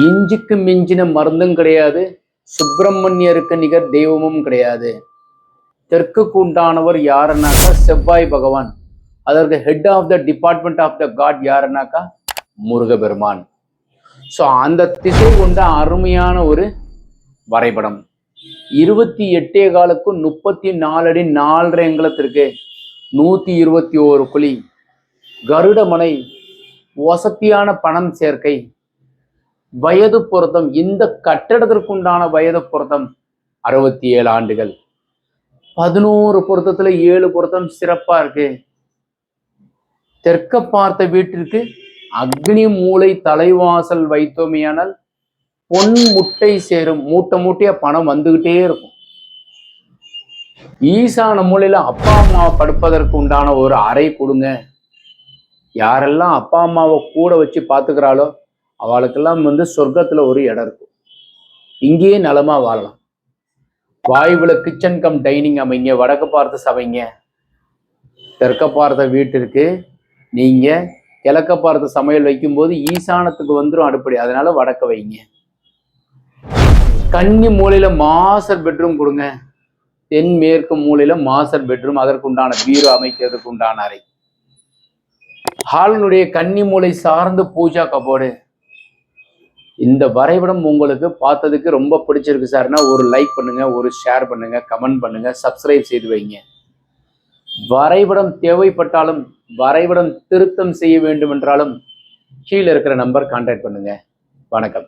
இஞ்சிக்கு மிஞ்சின மருந்தும் கிடையாது சுப்பிரமணியருக்கு நிகர் தெய்வமும் கிடையாது. தெற்குக்கு உண்டானவர் யாருனாக்கா? செவ்வாய் பகவான். அதற்கு head of the department of the god யாருன்னாக்கா Murugaperuman. So அந்த திசை கொண்ட அருமையான ஒரு வரைபடம். இருபத்தி எட்டே காலுக்கும் முப்பத்தி நாலு அடி நாலரை எங்களத்திற்கு நூற்றி இருபத்தி ஓரு குழி. கருடமலை வசதியான பணம் சேர்க்கை. வயது பொருத்தம் இந்த கட்டடத்திற்குண்டான வயது பொருத்தம் அறுபத்தி ஏழு ஆண்டுகள். பதினோரு பொருத்தத்துல ஏழு பொருத்தம் சிறப்பா இருக்கு. தெற்க பார்த்த வீட்டிற்கு அக்னி மூளை தலைவாசல் வைத்தோமையானால் பொன் முட்டை சேரும். மூட்டை மூட்டையா பணம் வந்துகிட்டே இருக்கும். ஈசான மூலையில அப்பா அம்மா படுப்பதற்கு உண்டான ஒரு அறை கொடுங்க. யாரெல்லாம் அப்பா அம்மாவை கூட வச்சு பார்த்துக்கிறாளோ அவளுக்கெல்லாம் வந்து சொர்க்கத்துல ஒரு இடம் இருக்கும். இங்கேயே நலமா வாழலாம். வாயுவில் கிச்சன் கம் டைனிங் அமைங்க வடக்கு பார்த்து சமைங்க தெற்க பார்த்த வீட்டிற்கு நீங்க கிழக்க பார்த்து சமையல் வைக்கும்போது ஈசானத்துக்கு வந்துடும் அடுப்படி. அதனால வடக்க வைங்க. கன்னி மூலையில மாஸ்டர் பெட்ரூம் கொடுங்க. தென்மேற்கு மூலையில் மூலையில மாஸ்டர் பெட்ரூம் அதற்கு உண்டான பீரோ அமைக்கிறதுக்கு உண்டான அறை. ஹாலினுடைய கன்னி மூலை சார்ந்து பூஜா கபோர்டு. இந்த வரைபடம் உங்களுக்கு பார்த்ததுக்கு ரொம்ப பிடிச்சிருக்கு சார்னா ஒரு லைக் பண்ணுங்க ஒரு ஷேர் பண்ணுங்க கமெண்ட் பண்ணுங்க சப்ஸ்கிரைப் செய்து வைங்க. வரைபடம் தேவைப்பட்டாலும் வரைபடம் திருத்தம் செய்ய வேண்டும் என்றாலும் கீழே இருக்கிற நம்பர் கான்டாக்ட் பண்ணுங்க. வணக்கம்.